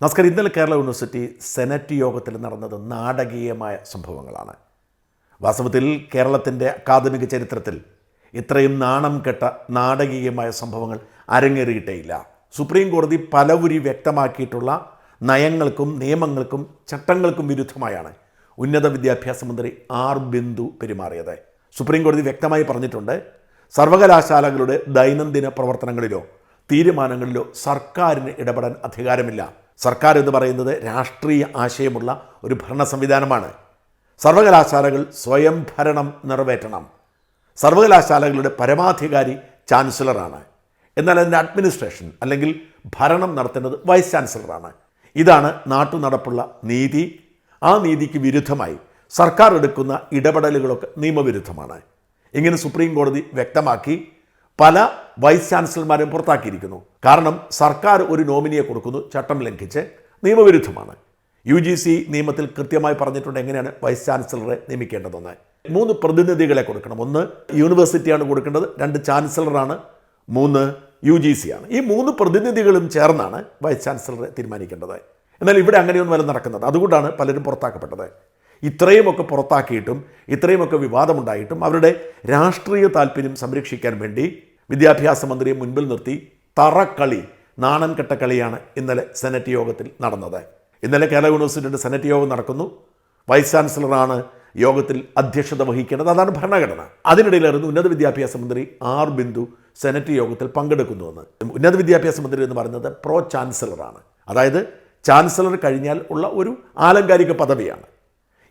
നമസ്കാരം. ഇന്നലെ Kerala university senate യോഗത്തിൽ നടന്നത് നാടകീയമായ സംഭവങ്ങളാണ്. വാസ്തവത്തിൽ കേരളത്തിന്റെ അക്കാദമിക ചരിത്രത്തിൽ ഇത്രയും നാണം കെട്ട നാടകീയമായ സംഭവങ്ങൾ അരങ്ങേറിയിട്ടേയില്ല. സുപ്രീം കോടതി പലവുരി വ്യക്തമാക്കിയിട്ടുള്ള നയങ്ങൾക്കും നിയമങ്ങൾക്കും ചട്ടങ്ങൾക്കും വിരുദ്ധമായാണ് ഉന്നത വിദ്യാഭ്യാസ മന്ത്രി ആർ ബിന്ദു പെരുമാറിയത്. സുപ്രീം കോടതി വ്യക്തമായി പറഞ്ഞിട്ടുണ്ട് സർവകലാശാലകളുടെ ദൈനംദിന പ്രവർത്തനങ്ങളിലോ തീരുമാനങ്ങളിലോ സർക്കാരിന് ഇടപെടാൻ അധികാരമില്ല. സർക്കാർ എന്ന് പറയുന്നത് രാഷ്ട്രീയ ആശയമുള്ള ഒരു ഭരണ സംവിധാനമാണ്. സർവകലാശാലകൾ സ്വയം ഭരണം നിറവേറ്റണം. സർവകലാശാലകളുടെ പരമാധികാരി ചാൻസലറാണ്. എന്നാൽ അതിന്റെ അഡ്മിനിസ്ട്രേഷൻ അല്ലെങ്കിൽ ഭരണം നടത്തേണ്ടത് വൈസ് ചാൻസലറാണ്. ഇതാണ് നാട്ടു നടപ്പുള്ള നീതി. ആ നീതിക്ക് വിരുദ്ധമായി സർക്കാർ എടുക്കുന്ന ഇടപെടലുകളൊക്കെ നിയമവിരുദ്ധമാണ്. ഇങ്ങനെ സുപ്രീം കോടതി വ്യക്തമാക്കി പല വൈസ് ചാൻസലർമാരെയും പുറത്താക്കിയിരിക്കുന്നു. കാരണം സർക്കാർ ഒരു നോമിനിയെ കൊടുക്കുന്നു ചട്ടം ലംഘിച്ച് നിയമവിരുദ്ധമാണ്. യു ജി സി നിയമത്തിൽ കൃത്യമായി പറഞ്ഞിട്ടുണ്ട് എങ്ങനെയാണ് വൈസ് ചാൻസലറെ നിയമിക്കേണ്ടതെന്ന്. മൂന്ന് പ്രതിനിധികളെ കൊടുക്കണം. ഒന്ന് യൂണിവേഴ്സിറ്റിയാണ് കൊടുക്കേണ്ടത് രണ്ട് ചാൻസലറാണ് മൂന്ന് യു ജി സി ആണ് ഈ മൂന്ന് പ്രതിനിധികളും ചേർന്നാണ് വൈസ് ചാൻസലറെ തീരുമാനിക്കേണ്ടത്. എന്നാൽ ഇവിടെ അങ്ങനെയൊന്നും വല്ല നടക്കുന്നത്. അതുകൊണ്ടാണ് പലരും പുറത്താക്കപ്പെട്ടത്. ഇത്രയുമൊക്കെ പുറത്താക്കിയിട്ടും ഇത്രയുമൊക്കെ വിവാദമുണ്ടായിട്ടും അവരുടെ രാഷ്ട്രീയ താല്പര്യം സംരക്ഷിക്കാൻ വേണ്ടി വിദ്യാഭ്യാസ മന്ത്രിയെ മുൻപിൽ നിർത്തി തറക്കളി നാണം കെട്ട കളിയാണ് ഇന്നലെ സെനറ്റ് യോഗത്തിൽ നടന്നത്. ഇന്നലെ കേരള യൂണിവേഴ്സിറ്റിയുടെ സെനറ്റ് യോഗം നടക്കുന്നു. വൈസ് ചാൻസലറാണ് യോഗത്തിൽ അധ്യക്ഷത വഹിക്കേണ്ടത്. അതാണ് ഭരണഘടന. അതിനിടയിലായിരുന്നു ഉന്നത വിദ്യാഭ്യാസ മന്ത്രി ആർ ബിന്ദു സെനറ്റ് യോഗത്തിൽ പങ്കെടുക്കുന്നുവെന്ന്. ഉന്നത വിദ്യാഭ്യാസ മന്ത്രി എന്ന് പറയുന്നത് പ്രോ ചാൻസലറാണ്. അതായത് ചാൻസലർ കഴിഞ്ഞാൽ ഉള്ള ഒരു ആലങ്കാരിക പദവിയാണ്.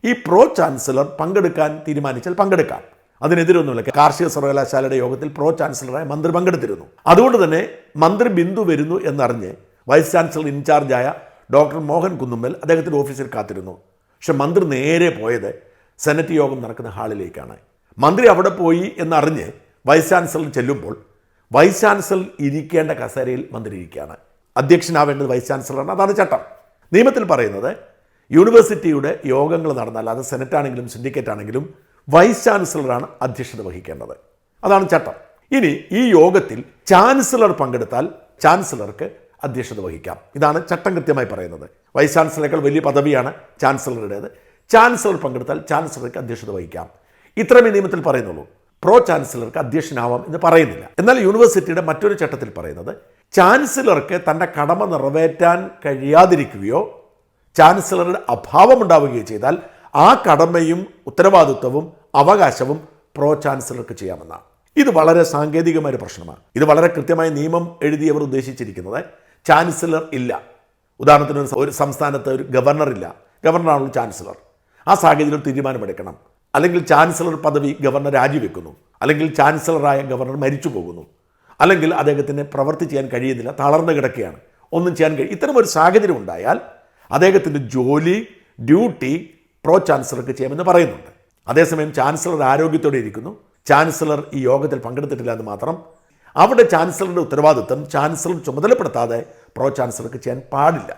ഈ പ്രോ ചാൻസലർ പങ്കെടുക്കാൻ തീരുമാനിച്ചാൽ പങ്കെടുക്കാം. അതിനെതിരൊന്നുമില്ല. കാർഷിക സർവകലാശാലയുടെ യോഗത്തിൽ പ്രോ ചാൻസലറായ മന്ത്രി പങ്കെടുത്തിരുന്നു. അതുകൊണ്ട് തന്നെ മന്ത്രി ബിന്ദു വരുന്നു എന്നറിഞ്ഞ് വൈസ് ചാൻസലർ ഇൻചാർജായ ഡോക്ടർ മോഹൻ കുന്നുമ്മൽ അദ്ദേഹത്തിന്റെ ഓഫീസിൽ കാത്തിരുന്നു. പക്ഷെ മന്ത്രി നേരെ പോയത് സെനറ്റ് യോഗം നടക്കുന്ന ഹാളിലേക്കാണ്. മന്ത്രി അവിടെ പോയി എന്നറിഞ്ഞ് വൈസ് ചാൻസലർ ചെല്ലുമ്പോൾ വൈസ് ചാൻസലർ ഇരിക്കേണ്ട കസേരയിൽ മന്ത്രി ഇരിക്കുകയാണ്. അധ്യക്ഷനാവേണ്ടത് വൈസ് ചാൻസലറാണ്. അതാണ് ചട്ടം. നിയമത്തിൽ പറയുന്നത് യൂണിവേഴ്സിറ്റിയുടെ യോഗങ്ങൾ നടന്നാൽ അത് സെനറ്റ് ആണെങ്കിലും സിൻഡിക്കേറ്റ് ആണെങ്കിലും വൈസ് ചാൻസലറാണ് അധ്യക്ഷത വഹിക്കേണ്ടത്. അതാണ് ചട്ടം. ഇനി ഈ യോഗത്തിൽ ചാൻസലർ പങ്കെടുത്താൽ ചാൻസലർക്ക് അധ്യക്ഷത വഹിക്കാം. ഇതാണ് ചട്ടം കൃത്യമായി പറയുന്നത്. വൈസ് ചാൻസലറേക്കാൾ വലിയ പദവിയാണ് ചാൻസലറുടേത്. ചാൻസലർ പങ്കെടുത്താൽ ചാൻസലർക്ക് അധ്യക്ഷത വഹിക്കാം. ഇത്രമേ നിയമത്തിൽ പറയുന്നുള്ളൂ. പ്രോ ചാൻസലർക്ക് അധ്യക്ഷനാവാം എന്ന് പറയുന്നില്ല. എന്നാൽ യൂണിവേഴ്സിറ്റിയുടെ മറ്റൊരു ചട്ടത്തിൽ പറയുന്നത് ചാൻസലർക്ക് തന്റെ കടമ നിറവേറ്റാൻ കഴിയാതിരിക്കുകയോ ചാൻസലറുടെ അഭാവം ഉണ്ടാവുകയോ ചെയ്താൽ ആ കടമയും ഉത്തരവാദിത്വവും അവകാശവും പ്രോ ചാൻസലർക്ക് ചെയ്യാമെന്നാണ്. ഇത് വളരെ സാങ്കേതികമായ ഒരു പ്രശ്നമാണ്. ഇത് വളരെ കൃത്യമായ നിയമം എഴുതിയവർ ഉദ്ദേശിച്ചിരിക്കുന്നത് ചാൻസലർ ഇല്ല. ഉദാഹരണത്തിന് ഒരു സംസ്ഥാനത്ത് ഒരു ഗവർണർ ഇല്ല. ഗവർണറാണല്ലോ ചാൻസലർ. ആ സാഹചര്യത്തിൽ തീരുമാനമെടുക്കണം. അല്ലെങ്കിൽ ചാൻസലർ പദവി ഗവർണർ രാജിവെക്കുന്നു. അല്ലെങ്കിൽ ചാൻസലറായ ഗവർണർ മരിച്ചു പോകുന്നു അല്ലെങ്കിൽ അദ്ദേഹത്തിന് പ്രവർത്തി ചെയ്യാൻ കഴിയുന്നില്ല തളർന്നു കിടക്കുകയാണ്. ഒന്നും ചെയ്യാൻ കഴിയും ഇത്തരം ഒരു സാഹചര്യം ഉണ്ടായാൽ അദ്ദേഹത്തിന്റെ ജോലി ഡ്യൂട്ടി പ്രോ ചാൻസലർക്ക് ചെയ്യാമെന്ന് പറയുന്നുണ്ട്. അതേസമയം ചാൻസലർ ആരോഗ്യത്തോടെ ഇരിക്കുന്നു. ചാൻസലർ ഈ യോഗത്തിൽ പങ്കെടുത്തിട്ടില്ല എന്ന് മാത്രം. അവിടെ ചാൻസലറുടെ ഉത്തരവാദിത്വം ചാൻസലർ ചുമതലപ്പെടുത്താതെ പ്രോ ചാൻസലർക്ക് ചെയ്യാൻ പാടില്ല.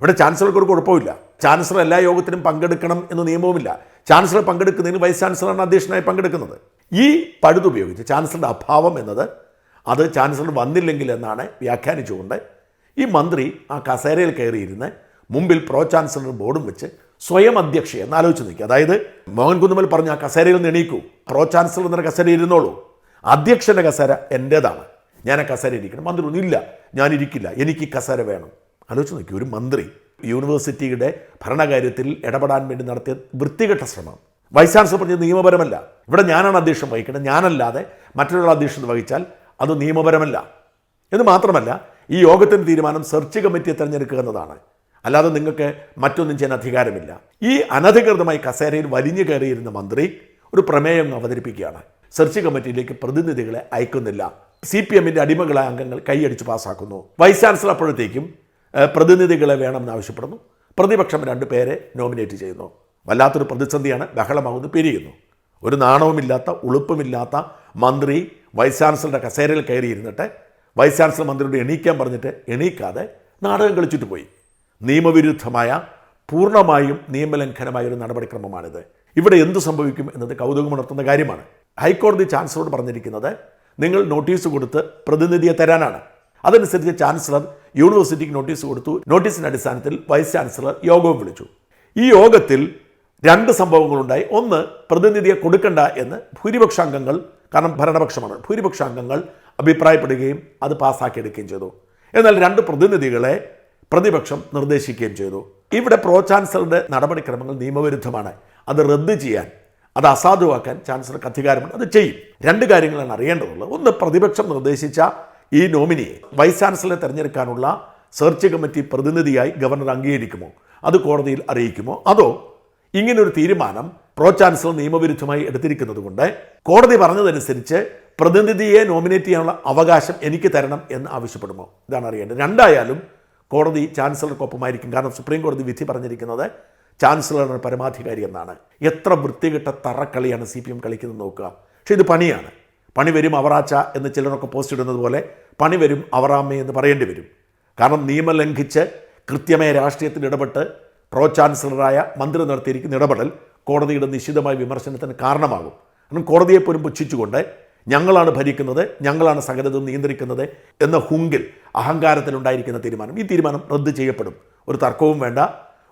ഇവിടെ ചാൻസലർക്ക് ഒരു കുഴപ്പമില്ല ചാൻസലർ എല്ലാ യോഗത്തിനും പങ്കെടുക്കണം എന്ന് നിയമവുമില്ല. ചാൻസലർ പങ്കെടുക്കുന്നതിന് വൈസ് ചാൻസലറാണ് അധ്യക്ഷനായി പങ്കെടുക്കുന്നത്. ഈ പഴുതുപയോഗിച്ച് ചാൻസലറുടെ അഭാവം എന്നത് അത് ചാൻസലർ വന്നില്ലെങ്കിൽ എന്നാണ് വ്യാഖ്യാനിച്ചുകൊണ്ട് ഈ മന്ത്രി ആ കസേരയിൽ കയറിയിരുന്ന് മുമ്പിൽ പ്രോ ചാൻസലർ ബോർഡും വെച്ച് സ്വയം അധ്യക്ഷ എന്ന് ആലോചിച്ച് നിൽക്കുക അതായത് മോഹൻ കുന്നുമൽ പറഞ്ഞ ആ കസേരയിൽ നിന്ന് എണീക്കൂ. പ്രോ ചാൻസലർ എന്ന കസേര ഇരുന്നോളൂ. അധ്യക്ഷന്റെ കസേര എന്റേതാണ് ഞാൻ ആ കസേര ഇരിക്കണം. മന്ത്രി ഒന്നുമില്ല ഞാൻ ഇരിക്കില്ല. എനിക്ക് കസേര വേണം. ആലോചിച്ച് നോക്കി. ഒരു മന്ത്രി യൂണിവേഴ്സിറ്റിയുടെ ഭരണകാര്യത്തിൽ ഇടപെടാൻ വേണ്ടി നടത്തിയ വൃത്തികെട്ട ശ്രമം. വൈസ് ചാൻസലർ പറഞ്ഞത് നിയമപരമല്ല. ഇവിടെ ഞാനാണ് അധ്യക്ഷൻ വഹിക്കുന്നത് ഞാനല്ലാതെ മറ്റൊരാൾ അധ്യക്ഷൻ വഹിച്ചാൽ അത് നിയമപരമല്ല. എന്ന് മാത്രമല്ല ഈ യോഗത്തിന്റെ തീരുമാനം സെർച്ച് കമ്മിറ്റിയെ തിരഞ്ഞെടുക്കുക എന്നതാണ്. അല്ലാതെ നിങ്ങൾക്ക് മറ്റൊന്നും ചെയ്യാൻ അധികാരമില്ല. ഈ അനധികൃതമായി കസേരയിൽ വലിഞ്ഞു കയറിയിരുന്ന മന്ത്രി ഒരു പ്രമേയം അവതരിപ്പിക്കുകയാണ്. സെർച്ച് കമ്മിറ്റിയിലേക്ക് പ്രതിനിധികളെ അയക്കുന്നില്ല. സി പി എമ്മിന്റെ അടിമകളായ അംഗങ്ങൾ കൈയടിച്ച് പാസ്സാക്കുന്നു. വൈസ് ചാൻസലർ അപ്പോഴത്തേക്കും പ്രതിനിധികളെ വേണമെന്ന് ആവശ്യപ്പെടുന്നു. പ്രതിപക്ഷം രണ്ട് പേരെ നോമിനേറ്റ് ചെയ്യുന്നു. വല്ലാത്തൊരു പ്രതിസന്ധിയാണ് ബഹളമാകുന്നു പിരിയുന്നു. ഒരു നാണവുമില്ലാത്ത ഉളുപ്പുമില്ലാത്ത മന്ത്രി വൈസ് ചാൻസലറുടെ കസേരയിൽ കയറിയിരുന്നിട്ട് വൈസ് ചാൻസലർ മന്ത്രിയോട് എണീക്കാൻ പറഞ്ഞിട്ട് എണീക്കാതെ നാടകം കളിച്ചിട്ട് പോയി. നിയമവിരുദ്ധമായ പൂർണമായും നിയമലംഘനമായ ഒരു നടപടിക്രമമാണിത്. ഇവിടെ എന്ത് സംഭവിക്കും എന്നത് കൗതുകമുണർത്തുന്ന കാര്യമാണ്. ഹൈക്കോടതി ചാൻസലറോട് പറഞ്ഞിരിക്കുന്നത് നിങ്ങൾ നോട്ടീസ് കൊടുത്ത് പ്രതിനിധിയെ തരാനാണ്. അതനുസരിച്ച് ചാൻസലർ യൂണിവേഴ്സിറ്റിക്ക് നോട്ടീസ് കൊടുത്തു. നോട്ടീസിന്റെ അടിസ്ഥാനത്തിൽ വൈസ് ചാൻസലർ യോഗവും വിളിച്ചു. ഈ യോഗത്തിൽ രണ്ട് സംഭവങ്ങളുണ്ടായി. ഒന്ന് പ്രതിനിധിയെ കൊടുക്കണ്ട എന്ന് ഭൂരിപക്ഷ അംഗങ്ങൾ കാരണം ഭരണപക്ഷമാണ് ഭൂരിപക്ഷ അംഗങ്ങൾ അഭിപ്രായപ്പെടുകയും അത് പാസ്സാക്കിയെടുക്കുകയും ചെയ്തു. എന്നാൽ രണ്ട് പ്രതിനിധികളെ പ്രതിപക്ഷം നിർദ്ദേശിക്കുകയും ചെയ്തു. ഇവിടെ പ്രോ ചാൻസലറുടെ നടപടിക്രമങ്ങൾ നിയമവിരുദ്ധമാണ്. അത് റദ്ദ് ചെയ്യാൻ അത് അസാധുവാക്കാൻ ചാൻസലർക്ക് അധികാരമുണ്ട്. അത് ചെയ്യും. രണ്ട് കാര്യങ്ങളാണ് അറിയേണ്ടതുള്ളത്. ഒന്ന് പ്രതിപക്ഷം നിർദ്ദേശിച്ച ഈ നോമിനിയെ വൈസ് ചാൻസലറെ തിരഞ്ഞെടുക്കാനുള്ള സെർച്ച് കമ്മിറ്റി പ്രതിനിധിയായി ഗവർണർ അംഗീകരിക്കുമോ? അത് കോടതിയിൽ അറിയിക്കുമോ? അതോ ഇങ്ങനൊരു തീരുമാനം പ്രോ ചാൻസലർ നിയമവിരുദ്ധമായി എടുത്തിരിക്കുന്നത് കൊണ്ട് കോടതി പറഞ്ഞതനുസരിച്ച് പ്രതിനിധിയെ നോമിനേറ്റ് ചെയ്യാനുള്ള അവകാശം എനിക്ക് തരണം എന്ന് ആവശ്യപ്പെടുമോ? ഇതാണ് അറിയേണ്ടത്. രണ്ടായാലും കോടതി ചാൻസലർക്കൊപ്പമായിരിക്കും കാരണം സുപ്രീം കോടതി വിധി പറഞ്ഞിരിക്കുന്നത് ചാൻസലറാണ് പരമാധികാരി എന്നാണ്. എത്ര വൃത്തികെട്ട തറക്കളിയാണ് സി പി എം കളിക്കുന്നത് നോക്കുക. പക്ഷേ ഇത് പണിയാണ്. പണി വരും അവറാച്ച എന്ന് ചിലരൊക്കെ പോസ്റ്റ് ഇടുന്നത് പോലെ പണി വരും അവറാമ്മ എന്ന് പറയേണ്ടി വരും. കാരണം നിയമം ലംഘിച്ച് കൃത്യമായ രാഷ്ട്രീയത്തിൽ ഇടപെട്ട് പ്രോ ചാൻസലറായ മന്ത്രി നടത്തിയിരിക്കുന്ന ഇടപെടൽ കോടതിയുടെ നിശ്ചിതമായ വിമർശനത്തിന് കാരണമാകും. കാരണം കോടതിയെ പോലും പുച്ഛിച്ചുകൊണ്ട് ഞങ്ങളാണ് ഭരിക്കുന്നത് ഞങ്ങളാണ് സകലതും നിയന്ത്രിക്കുന്നത് എന്ന ഹുങ്കിൽ അഹങ്കാരത്തിലുണ്ടായിരിക്കുന്ന തീരുമാനം. ഈ തീരുമാനം റദ്ദ് ചെയ്യപ്പെടും. ഒരു തർക്കവും വേണ്ട.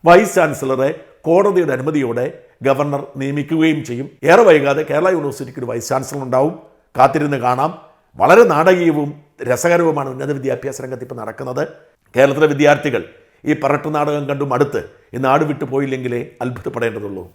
വൈസ് ചാൻസലറെ കോടതിയുടെ അനുമതിയോടെ ഗവർണർ നിയമിക്കുകയും ചെയ്യും. ഏറെ വൈകാതെ കേരള യൂണിവേഴ്സിറ്റിക്ക് ഒരു വൈസ് ചാൻസലർ ഉണ്ടാവും കാത്തിരുന്ന് കാണാം. വളരെ നാടകീയവും രസകരവുമാണ് ഉന്നത വിദ്യാഭ്യാസ രംഗത്ത് ഇപ്പോൾ നടക്കുന്നത്. കേരളത്തിലെ വിദ്യാർത്ഥികൾ ഈ പറട്ട് നാടകം കണ്ടും അടുത്ത് ഈ നാട് വിട്ടു പോയില്ലെങ്കിലേ അത്ഭുതപ്പെടേണ്ടതുള്ളൂ.